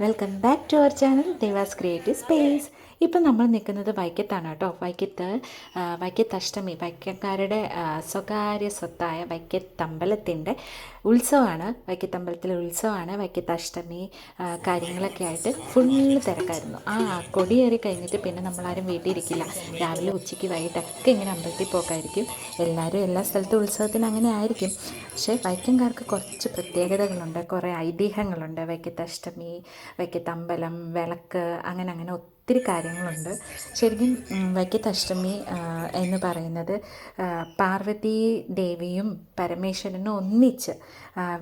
welcome back to our channel Deva's creative space ഇപ്പം നമ്മൾ നിൽക്കുന്നത് വൈക്കത്താണ് കേട്ടോ. വൈക്കത്ത് വൈക്കത്തഷ്ടമി വൈക്കക്കാരുടെ സ്വകാര്യ സ്വത്തായ വൈക്കത്തമ്പലത്തിന്റെ ഉത്സവമാണ്. വൈക്കത്തമ്പലത്തിലെ ഉത്സവമാണ് വൈക്കത്തഷ്ടമി കാര്യങ്ങളൊക്കെ ആയിട്ട് ഫുള്ള് തിരക്കായിരുന്നു. ആ കൊടിയേറി കഴിഞ്ഞിട്ട് പിന്നെ നമ്മളാരും വീട്ടിയിരിക്കില്ല രാവിലെ ഉച്ചയ്ക്ക് വൈകിട്ടൊക്കെ ഇങ്ങനെ അമ്പലത്തിൽ പോക്കായിരിക്കും. എല്ലാവരും എല്ലാ സ്ഥലത്തും ഉത്സവത്തിന് അങ്ങനെ ആയിരിക്കും. പക്ഷേ വൈക്കംകാർക്ക് കുറച്ച് പ്രത്യേകതകളുണ്ട്. കുറേ ഐതിഹ്യങ്ങളുണ്ട്. വൈക്കത്തഷ്ടമി വൈക്കത്തമ്പലം വിളക്ക് അങ്ങനെ അങ്ങനെ ഒത്തിരി കാര്യങ്ങളുണ്ട്. ശരിക്കും വൈക്കത്തഷ്ടമി വൈക്കത്ത് എന്ന് പറയുന്നത് പാർവതി ദേവിയും പരമേശ്വരനും ഒന്നിച്ച്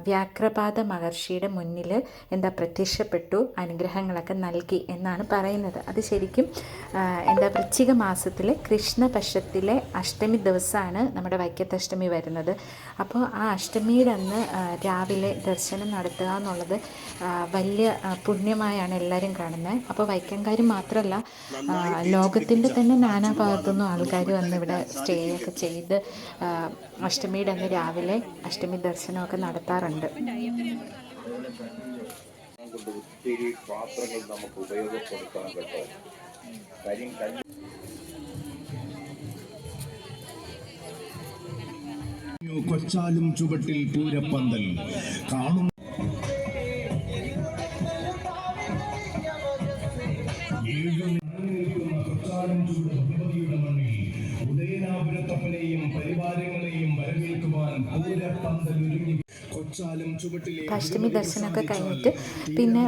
വ്യാക്രപാത മഹർഷിയുടെ മുന്നിൽ എന്താ പ്രത്യക്ഷപ്പെട്ടു അനുഗ്രഹങ്ങളൊക്കെ നൽകി എന്നാണ് പറയുന്നത്. അത് ശരിക്കും എന്താ വൃശ്ചിക മാസത്തിലെ കൃഷ്ണപക്ഷത്തിലെ അഷ്ടമി ദിവസമാണ് നമ്മുടെ വൈക്കത്തഷ്ടമി വരുന്നത്. അപ്പോൾ ആ അഷ്ടമിയുടെ അന്ന് രാവിലെ ദർശനം നടത്തുക എന്നുള്ളത് വലിയ പുണ്യമായാണ് എല്ലാവരും കാണുന്നത്. അപ്പോൾ വൈക്കംകാർ മാത്രമല്ല ലോകത്തിന്റെ തന്നെ നാനാ ഭാഗത്തുനിന്നും ആൾക്കാർ വന്ന് ഇവിടെ സ്റ്റേ ഒക്കെ ചെയ്ത് അഷ്ടമിയുടെ അന്ന് രാവിലെ അഷ്ടമി ദർശനമൊക്കെ നടത്താറുണ്ട്. കൊച്ചാലും ചുവട്ടിൽ പൂരപ്പന്തൽ കാണും ഉദയനാപുരത്തപ്പനെയും പരിവാരങ്ങളെയും വരവേൽക്കുവാൻ പൂരപ്പന്തൽ അഷ്ടമി ദർശനമൊക്കെ കഴിഞ്ഞിട്ട് പിന്നെ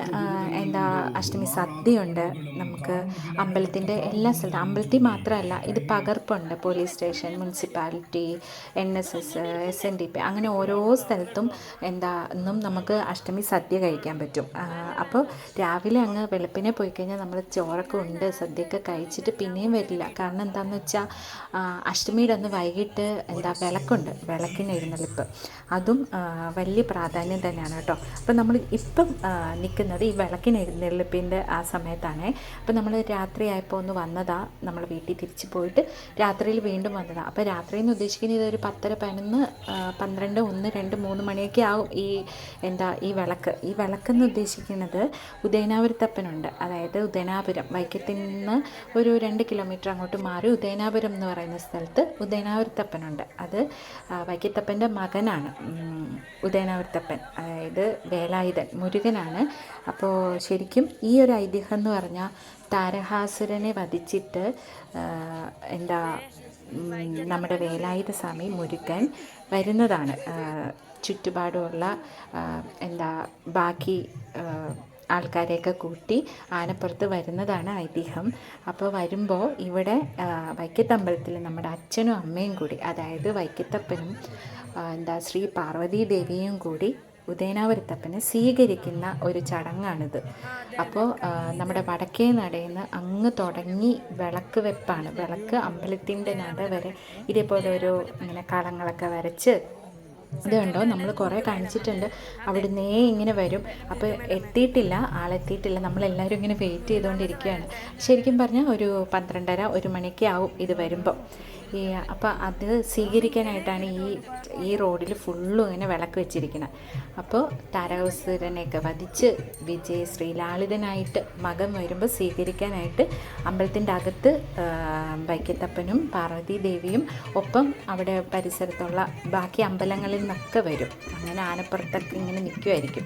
എന്താ അഷ്ടമി സദ്യയുണ്ട് നമുക്ക് അമ്പലത്തിന്റെ എല്ലാ സ്ഥലത്തും. അമ്പലത്തിൽ മാത്രമല്ല ഇത് പകർപ്പുണ്ട് police station municipality N S S S N D P അങ്ങനെ ഓരോ സ്ഥലത്തും എന്താ ഇന്നും നമുക്ക് അഷ്ടമി സദ്യ കഴിക്കാൻ പറ്റും. അപ്പോൾ രാവിലെ അങ്ങ് വെളുപ്പിനെ പോയി കഴിഞ്ഞാൽ നമ്മൾ ചോറൊക്കെ ഉണ്ട് സദ്യയൊക്കെ കഴിച്ചിട്ട് പിന്നെയും വരില്ല. കാരണം എന്താണെന്ന് വെച്ചാൽ അഷ്ടമിയുടെ അന്ന് വൈകിട്ട് എന്താ വിളക്കുണ്ട് വിളക്കിന് എഴുന്നള്ളിപ്പ്. അതും ആ, വലിയ പ്രാധാന്യം തന്നെയാണ് കേട്ടോ. അപ്പം നമ്മൾ ഇപ്പം നിൽക്കുന്നത് ഈ വിളക്കിന് എഴുന്നള്ളിപ്പിന്റെ ആ സമയത്താണ്. അപ്പം നമ്മൾ രാത്രിയായപ്പോൾ ഒന്ന് വന്നതാ. നമ്മൾ വീട്ടിൽ തിരിച്ചു പോയിട്ട് രാത്രിയിൽ വീണ്ടും വന്നതാണ് അപ്പോൾ രാത്രി എന്ന് ഉദ്ദേശിക്കുന്നത് ഇതൊരു പത്തര പതിനൊന്ന് പന്ത്രണ്ട് ഒന്ന് രണ്ട് മൂന്ന് മണിയൊക്കെ ആവും ഈ എന്താ ഈ വിളക്ക്. ഈ വിളക്കെന്ന് ഉദ്ദേശിക്കുന്നത് ഉദയനാപുരത്തപ്പനുണ്ട്. അതായത് ഉദയനാപുരം. വൈക്കത്തിൽ നിന്ന് ഒരു രണ്ട് കിലോമീറ്റർ അങ്ങോട്ട് മാറി ഉദയനാപുരം എന്ന് പറയുന്ന സ്ഥലത്ത് ഉദയനാപുരത്തപ്പനുണ്ട്. അത് വൈക്കത്തപ്പന്റെ മകനാണ്. ഉം, ഉദയനാപുരത്തപ്പൻ അതായത് വേലായുധൻ മുരുകനാണ്. അപ്പോൾ ശരിക്കും ഈ ഒരു ഐതിഹ്യം എന്ന് പറഞ്ഞാൽ താരഹാസുരനെ വധിച്ചിട്ട് എന്താ നമ്മുടെ വേലായുധ സ്വാമി മുരുകൻ വരുന്നതാണ്. ചുറ്റുപാടുമുള്ള എന്താ ബാക്കി ആൾക്കാരെയൊക്കെ കൂട്ടി ആനപ്പുറത്ത് വരുന്നതാണ് ഐതിഹ്യം. അപ്പോൾ വരുമ്പോൾ ഇവിടെ വൈക്കത്തമ്പലത്തിൽ നമ്മുടെ അച്ഛനും അമ്മയും കൂടി അതായത് വൈക്കത്തപ്പനും എന്താ ശ്രീ പാർവതീ ദേവിയും കൂടി ഉദയനാപുരത്തപ്പനെ സ്വീകരിക്കുന്ന ഒരു ചടങ്ങാണിത്. അപ്പോൾ നമ്മുടെ വടക്കേ നടയിൽ നിന്ന് അങ്ങ് തുടങ്ങി വിളക്ക് വെപ്പാണ്. വിളക്ക് അമ്പലത്തിന്റെ നട വരെ ഇതേപോലെ ഒരു ഇങ്ങനെ കളങ്ങളൊക്കെ വരച്ച് ഇത് കണ്ടോ നമ്മൾ കുറേ കാണിച്ചിട്ടുണ്ട്. അവിടുന്നേ ഇങ്ങനെ വരും. അപ്പോൾ എത്തിയിട്ടില്ല ആളെത്തിയിട്ടില്ല. നമ്മളെല്ലാവരും ഇങ്ങനെ വെയിറ്റ് ചെയ്തുകൊണ്ടിരിക്കുകയാണ് ശരിക്കും പറഞ്ഞാൽ ഒരു പന്ത്രണ്ടര ഒരു മണിക്ക് ആവും ഇത് വരുമ്പോൾ ഈ അപ്പോൾ അത് സ്വീകരിക്കാനായിട്ടാണ് ഈ ഈ റോഡിൽ ഫുള്ളും ഇങ്ങനെ വിളക്ക് വെച്ചിരിക്കുന്നത് അപ്പോൾ താരാസുരനെയൊക്കെ വധിച്ച് വിജയ ശ്രീലാളിതനായിട്ട് മകൻ വരുമ്പോൾ സ്വീകരിക്കാനായിട്ട് അമ്പലത്തിന്റെ അകത്ത് വൈക്കത്തപ്പനും പാർവതി ദേവിയും ഒപ്പം അവിടെ പരിസരത്തുള്ള ബാക്കി അമ്പലങ്ങളിൽ നിന്നൊക്കെ വരും. അങ്ങനെ ആനപ്പുറത്തൊക്കെ ഇങ്ങനെ നിൽക്കുമായിരിക്കും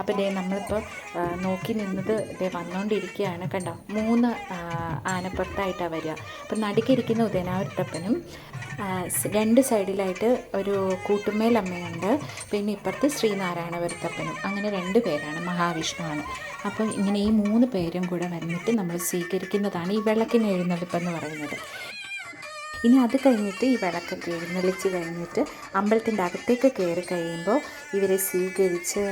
അപ്പോൾ ദേ നമ്മളിപ്പോൾ നോക്കി നിന്നത് ദേ വന്നുകൊണ്ടിരിക്കുകയാണ് കണ്ടോ? മൂന്ന് ആനപ്പുറത്തായിട്ടാണ് വരിക. അപ്പം നടുക്കിരിക്കുന്ന ഉദയനാവൃത്തപ്പനും സ് രണ്ട് സൈഡിലായിട്ട് ഒരു കൂട്ടുമേലമ്മയുണ്ട് പിന്നെ ഇപ്പുറത്ത് ശ്രീനാരായണ വൃത്തപ്പനും അങ്ങനെ രണ്ട് പേരാണ് മഹാവിഷ്ണുവാണ് അപ്പോൾ ഇങ്ങനെ ഈ മൂന്ന് പേരും കൂടെ വന്നിട്ട് നമ്മൾ സ്വീകരിക്കുന്നതാണ് ഈ വിളക്കിന് എഴുന്നള്ളിപ്പെന്ന് പറയുന്നത്. ഇനി അത് കഴിഞ്ഞിട്ട് ഈ വിളക്കൊക്കെ എഴുന്നള്ളിച്ച് കഴിഞ്ഞിട്ട് അമ്പലത്തിന്റെ അകത്തേക്ക് കയറി കഴിയുമ്പോൾ ഇവരെ സ്വീകരിച്ച്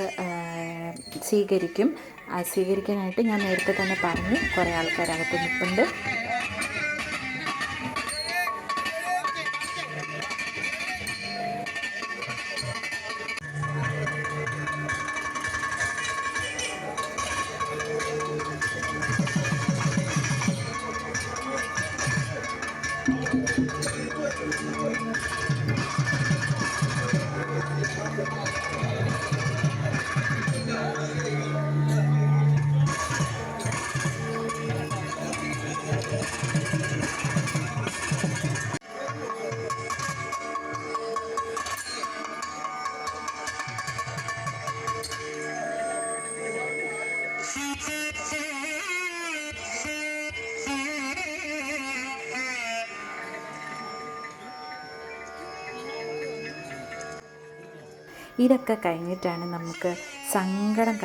സ്വീകരിക്കും. സ്വീകരിക്കാനായിട്ട് ഞാൻ നേരത്തെ തന്നെ പറഞ്ഞു കുറേ ആൾക്കാർ അകത്ത് നിൽപ്പുണ്ട്. ഇതൊക്കെ കഴിഞ്ഞിട്ടാണ് നമുക്ക് സങ്കടം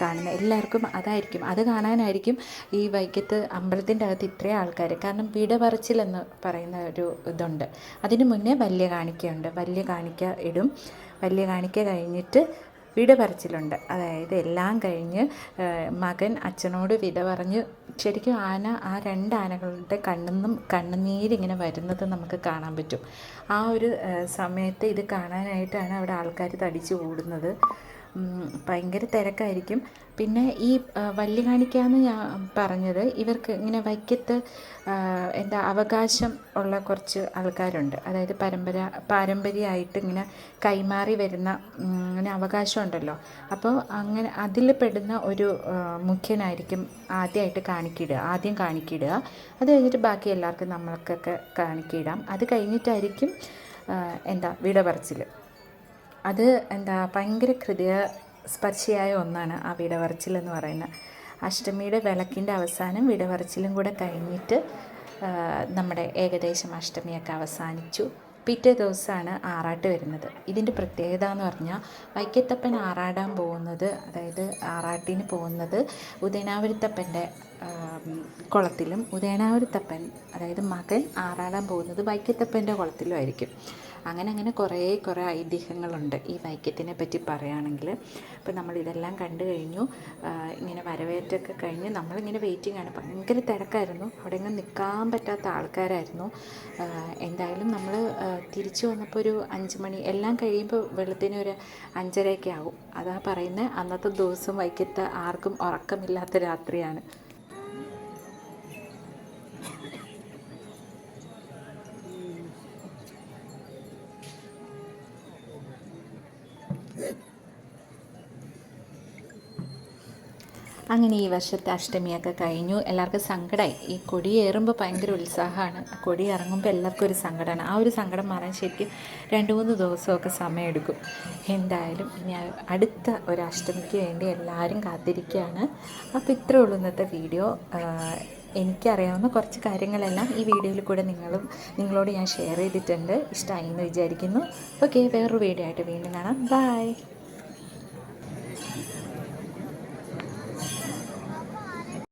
കാണുന്ന എല്ലാവർക്കും അതായിരിക്കും. അത് കാണാനായിരിക്കും ഈ വൈക്കത്ത് അമ്പലത്തിന്റെ അകത്ത് ഇത്രയും ആൾക്കാർ. കാരണം വിട പറച്ചിലെന്ന് പറയുന്ന ഒരു ഇതുണ്ട്. അതിന് മുന്നേ വലിയ കാണിക്കയുണ്ട്. വലിയ കാണിക്ക ഇടും. വലിയ കാണിക്ക കഴിഞ്ഞിട്ട് വിട പറച്ചിലുണ്ട് അതായത് എല്ലാം കഴിഞ്ഞ് മകൻ അച്ഛനോട് വിട പറഞ്ഞ് ശരിക്കും ആന ആ രണ്ട് ആനകളുടെ കണ്ണെന്നും കണ്ണുനീരിങ്ങനെ വരുന്നത് നമുക്ക് കാണാൻ പറ്റും. ആ ഒരു സമയത്ത് ഇത് കാണാനായിട്ടാണ് അവിടെ ആൾക്കാർ തടിച്ചു കൂടുന്നത് ഭയങ്കര തിരക്കായിരിക്കും. പിന്നെ ഈ ആ, വല്യ കാണിക്കാന്ന് ഞാൻ പറഞ്ഞത് ഇവർക്ക് ഇങ്ങനെ വൈക്കത്ത് എന്താ അവകാശം ഉള്ള കുറച്ച് ആൾക്കാരുണ്ട്. അതായത് പരമ്പര പാരമ്പര്യമായിട്ട് ഇങ്ങനെ കൈമാറി വരുന്ന ഇങ്ങനെ അവകാശം ഉണ്ടല്ലോ. അപ്പോൾ അങ്ങനെ അതിൽ പെടുന്ന ഒരു മുഖ്യനായിരിക്കും ആദ്യമായിട്ട് കാണിക്കിടുക ആദ്യം കാണിക്കിടുക. അത് കഴിഞ്ഞിട്ട് ബാക്കി എല്ലാവർക്കും നമ്മൾക്കൊക്കെ കാണിക്കിടാം. അത് കഴിഞ്ഞിട്ടായിരിക്കും എന്താ വിട പറച്ചിൽ അത് എന്താ ഭയങ്കര ഹൃദയ സ്പർശിയായ ഒന്നാണ് ആ വിടവറച്ചിൽ എന്ന് പറയുന്നത്. അഷ്ടമിയുടെ വിളക്കിന്റെ അവസാനം വിടവറച്ചിലും കൂടെ കഴിഞ്ഞിട്ട് നമ്മുടെ ഏകദേശം അഷ്ടമിയൊക്കെ അവസാനിച്ചു. പിറ്റേ ദിവസമാണ് ആറാട്ട് വരുന്നത്. ഇതിന്റെ പ്രത്യേകത എന്ന് പറഞ്ഞാൽ വൈക്കത്തപ്പൻ ആറാടാൻ പോകുന്നത് അതായത് ആറാട്ടിന് പോകുന്നത് ഉദയനാവരുത്തപ്പന്റെ കുളത്തിലും. ഉദയനാവരുത്തപ്പൻ അതായത് മകൻ ആറാടാൻ പോകുന്നത് വൈക്കത്തപ്പന്റെ കുളത്തിലുമായിരിക്കും അങ്ങനെ അങ്ങനെ കുറേ കുറേ ഐതിഹ്യങ്ങളുണ്ട് ഈ വൈക്കത്തിനെ പറ്റി പറയുകയാണെങ്കിൽ. അപ്പോൾ നമ്മൾ ഇതെല്ലാം കണ്ടു കഴിഞ്ഞു. ഇങ്ങനെ വരവേറ്റൊക്കെ കഴിഞ്ഞ് നമ്മളിങ്ങനെ വെയിറ്റിംഗ് ആണ്. ഭയങ്കര തിരക്കായിരുന്നു. അവിടെ ഇങ്ങനെ നിൽക്കാൻ പറ്റാത്ത ആൾക്കാരായിരുന്നു. എന്തായാലും നമ്മൾ തിരിച്ചു വന്നപ്പോൾ ഒരു അഞ്ച് മണി എല്ലാം കഴിയുമ്പോൾ വെളുത്തിന് ഒരു അഞ്ചരയൊക്കെ ആവും. അതാ പറയുന്നത്. അന്നത്തെ ദിവസം വൈക്കത്ത് ആർക്കും ഉറക്കമില്ലാത്ത രാത്രിയാണ്. അങ്ങനെ ഈ വർഷത്തെ അഷ്ടമിയൊക്കെ കഴിഞ്ഞു. എല്ലാവർക്കും സങ്കടമായി ഈ കൊടി ഏറുമ്പോൾ ഭയങ്കര ഉത്സാഹമാണ്. കൊടി ഇറങ്ങുമ്പോൾ എല്ലാവർക്കും ഒരു സങ്കടമാണ് ആ ഒരു സങ്കടം മാറാൻ ശരിക്കും രണ്ട് മൂന്ന് ദിവസമൊക്കെ സമയമെടുക്കും. എന്തായാലും ഇനി അടുത്ത ഒരു അഷ്ടമിക്ക് വേണ്ടി എല്ലാവരും കാത്തിരിക്കുകയാണ്. അപ്പോൾ ഇത്രേ ഉള്ളൂ ഇന്നത്തെ വീഡിയോ. എനിക്കറിയാവുന്ന കുറച്ച് കാര്യങ്ങളെല്ലാം ഈ വീഡിയോയിൽ കൂടെ നിങ്ങളും നിങ്ങളോട് ഞാൻ ഷെയർ ചെയ്തിട്ടുണ്ട്. ഇഷ്ടമായി എന്ന് വിചാരിക്കുന്നു. ഓക്കെ വേറൊരു വീഡിയോ ആയിട്ട് വീണ്ടും കാണാം. ബൈ.